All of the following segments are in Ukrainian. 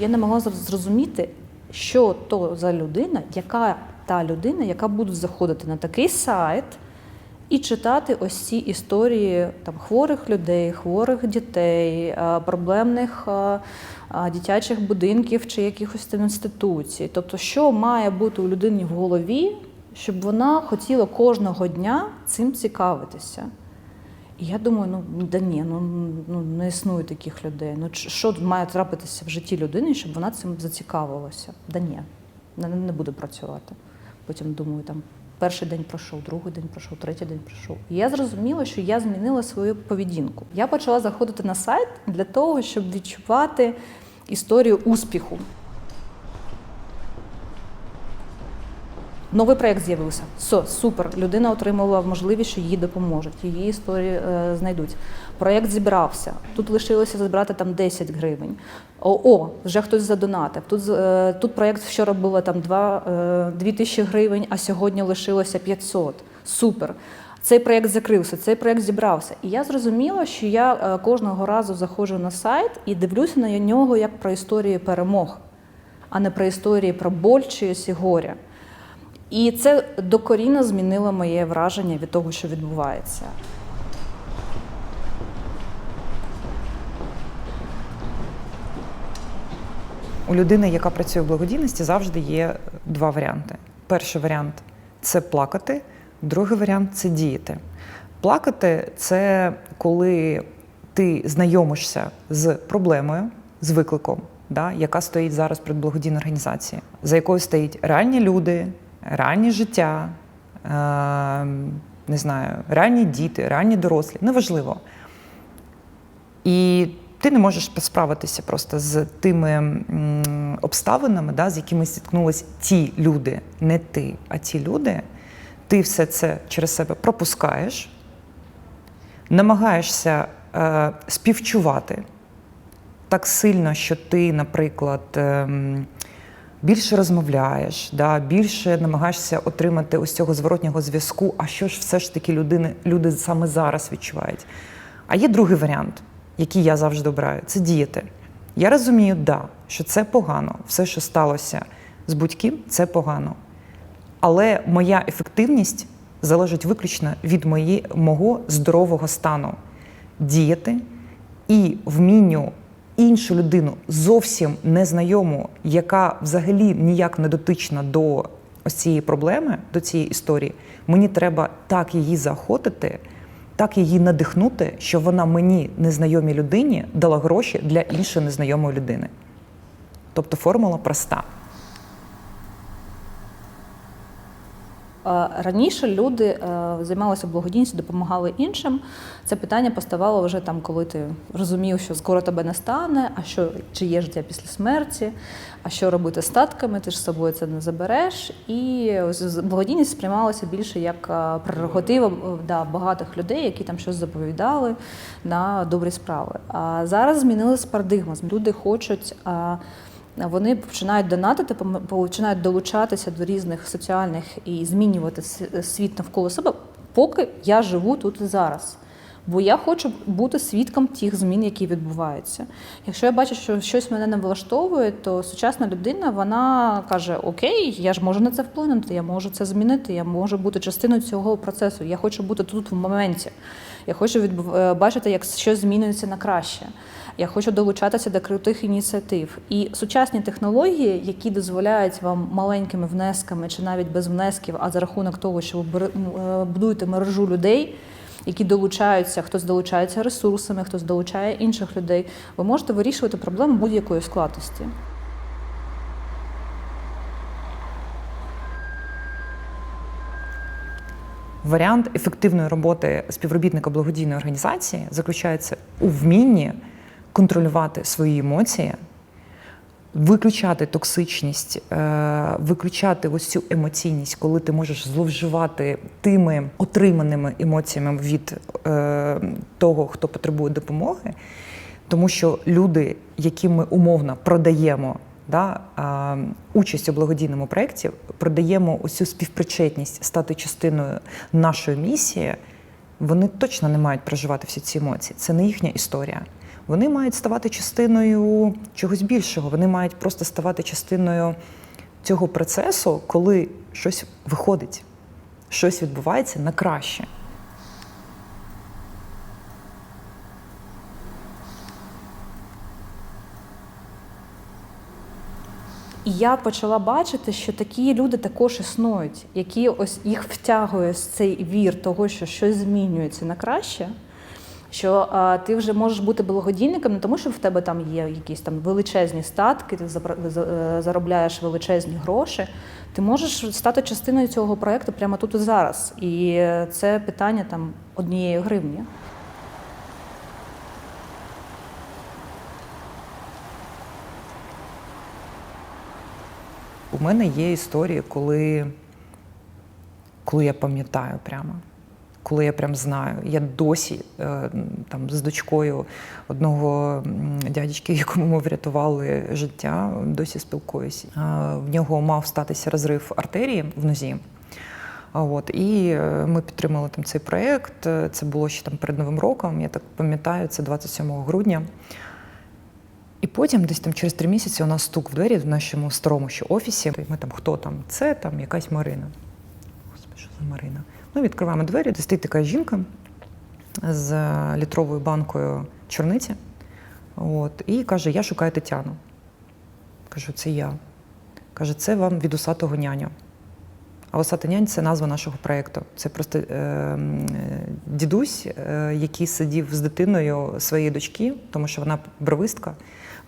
Я не могла зрозуміти, що то за людина, яка та людина, яка буде заходити на такий сайт і читати ось ці історії там, хворих людей, хворих дітей, е, проблемних е, е, дитячих будинків чи якихось там інституцій. Тобто, що має бути у людині в голові, щоб вона хотіла кожного дня цим цікавитися. І я думаю, ну да ні, ну, ну не існує таких людей. Ну що має трапитися в житті людини, щоб вона цим зацікавилася? Да ні, не, буде працювати. Потім думаю, там перший день пройшов, другий день пройшов, третій день пройшов. І я зрозуміла, що я змінила свою поведінку. Я почала заходити на сайт для того, щоб відчувати історію успіху. Новий проєкт з'явився. Все, супер. Людина отримала можливість, що їй допоможуть, її історії е, знайдуть. Проєкт зібрався. Тут лишилося забрати там 10 гривень. О, о вже хтось задонатив. Тут, е, тут проєкт вчора було там 2, е, 2 тисячі гривень, а сьогодні лишилося 500. Супер. Цей проєкт закрився, цей проєкт зібрався. І я зрозуміла, що я е, кожного разу заходжу на сайт і дивлюся на нього як про історії перемог, а не про історії про боль чиїсь і горя. І це докорінно змінило моє враження від того, що відбувається. У людини, яка працює в благодійності, завжди є два варіанти. Перший варіант це плакати, другий варіант це діяти. Плакати це коли ти знайомишся з проблемою, з викликом, да, яка стоїть зараз перед благодійною організацією, за якою стоять реальні люди, реальні життя, е, не знаю, реальні діти, реальні дорослі, неважливо. І ти не можеш справитися просто з тими обставинами, да, з якими зіткнулись ті люди, не ти, а ті люди. Ти все це через себе пропускаєш, намагаєшся е, співчувати так сильно, що ти, наприклад, ем, більше розмовляєш, да, більше намагаєшся отримати ось цього зворотнього зв'язку, а що ж все ж таки людини, люди саме зараз відчувають. А є другий варіант, який я завжди обираю це діяти. Я розумію, да, що це погано, все, що сталося з будь-ким, це погано. Але моя ефективність залежить виключно від мої, мого здорового стану діяти і вмінню іншу людину, зовсім незнайому, яка взагалі ніяк не дотична до ось цієї проблеми, до цієї історії, мені треба так її заохотити, так її надихнути, що вона мені, незнайомій людині, дала гроші для іншої незнайомої людини. Тобто формула проста. Раніше люди е, займалися благодійністю, допомагали іншим. Це питання поставало вже там, коли ти розумів, що скоро тебе не стане, а що чи є життя після смерті, а що робити з статками, ти ж з собою це не забереш. І благодійність сприймалася більше як е, прерогатива е, да, багатих людей, які там щось заповідали на добрі справи. А зараз змінилася парадигма. Люди хочуть. Вони починають донатити, починають долучатися до різних соціальних і змінювати світ навколо себе, поки я живу тут і зараз. Бо я хочу бути свідком тих змін, які відбуваються. Якщо я бачу, що щось мене не влаштовує, то сучасна людина вона каже: Окей, я ж можу на це вплинути, я можу це змінити, я можу бути частиною цього процесу. Я хочу бути тут в моменті. Я хочу відбув- е, бачити, як щось змінюється на краще. Я хочу долучатися до крутих ініціатив. І сучасні технології, які дозволяють вам маленькими внесками чи навіть без внесків, а за рахунок того, що ви е, будуєте мережу людей, які долучаються, хтось долучається ресурсами, хтось долучає інших людей, ви можете вирішувати проблеми будь-якої складності. Варіант ефективної роботи співробітника благодійної організації заключається у вмінні контролювати свої емоції, виключати токсичність, е, виключати ось цю емоційність, коли ти можеш зловживати тими отриманими емоціями від е, того, хто потребує допомоги. Тому що люди, яким ми умовно продаємо да, а, участь у благодійному проєкті, продаємо усю співпричетність стати частиною нашої місії, вони точно не мають проживати всі ці емоції. Це не їхня історія. Вони мають ставати частиною чогось більшого. Вони мають просто ставати частиною цього процесу, коли щось виходить, щось відбувається на краще. І я почала бачити, що такі люди також існують, які ось їх втягує з цей вір того, що щось змінюється на краще. Що а, ти вже можеш бути благодійником не тому, що в тебе там є якісь там величезні статки, ти е, заробляєш величезні гроші. Ти можеш стати частиною цього проекту прямо тут і зараз. І е, це питання там однієї гривні. У мене є історії, коли, коли я пам'ятаю прямо, коли я прям знаю. Я досі е, там з дочкою одного дядечки, якому ми врятували життя, досі спілкуюся. В нього мав статися розрив артерії в нозі. От, і е, ми підтримали там цей проєкт. Е, Це було ще там перед Новим роком. Я так пам'ятаю, це 27 грудня. І потім, десь там через три місяці, у нас стук в двері в нашому старому ще офісі. Ми там хто там? Це там якась Марина. Господи, що за Марина? Ну, відкриваємо двері, де стоїть така жінка з літровою банкою чорниці. От, і каже: Я шукаю Тетяну. Кажу, це я. Каже, це вам від усатого няня. А «Усата нянь це назва нашого проєкту. Це просто е, дідусь, е, який сидів з дитиною своєї дочки, тому що вона бровистка.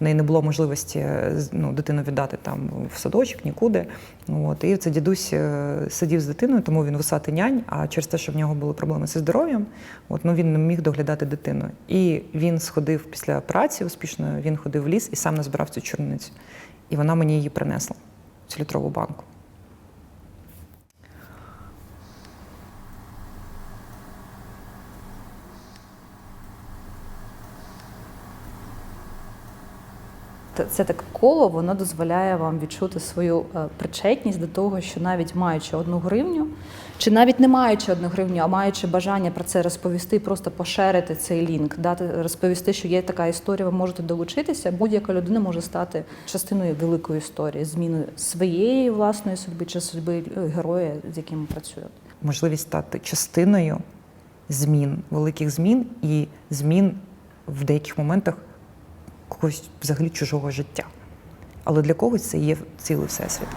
В неї не було можливості е, ну, дитину віддати там в садочок, нікуди. От, і це дідусь е, сидів з дитиною, тому він висати нянь. А через те, що в нього були проблеми зі здоров'ям, от, ну, він не міг доглядати дитину. І він сходив після праці успішно, він ходив в ліс і сам назбирав цю чорницю. І вона мені її принесла, цю літрову банку. Це таке коло, воно дозволяє вам відчути свою е, причетність до того, що навіть маючи одну гривню, чи навіть не маючи одну гривню, а маючи бажання про це розповісти, просто поширити цей лінк, дати розповісти, що є така історія, ви можете долучитися. Будь-яка людина може стати частиною великої історії, зміни своєї власної судьби чи судьби е, героя, з яким працює. можливість стати частиною змін, великих змін і змін в деяких моментах когось взагалі чужого життя. Але для когось це є цілий всесвіт.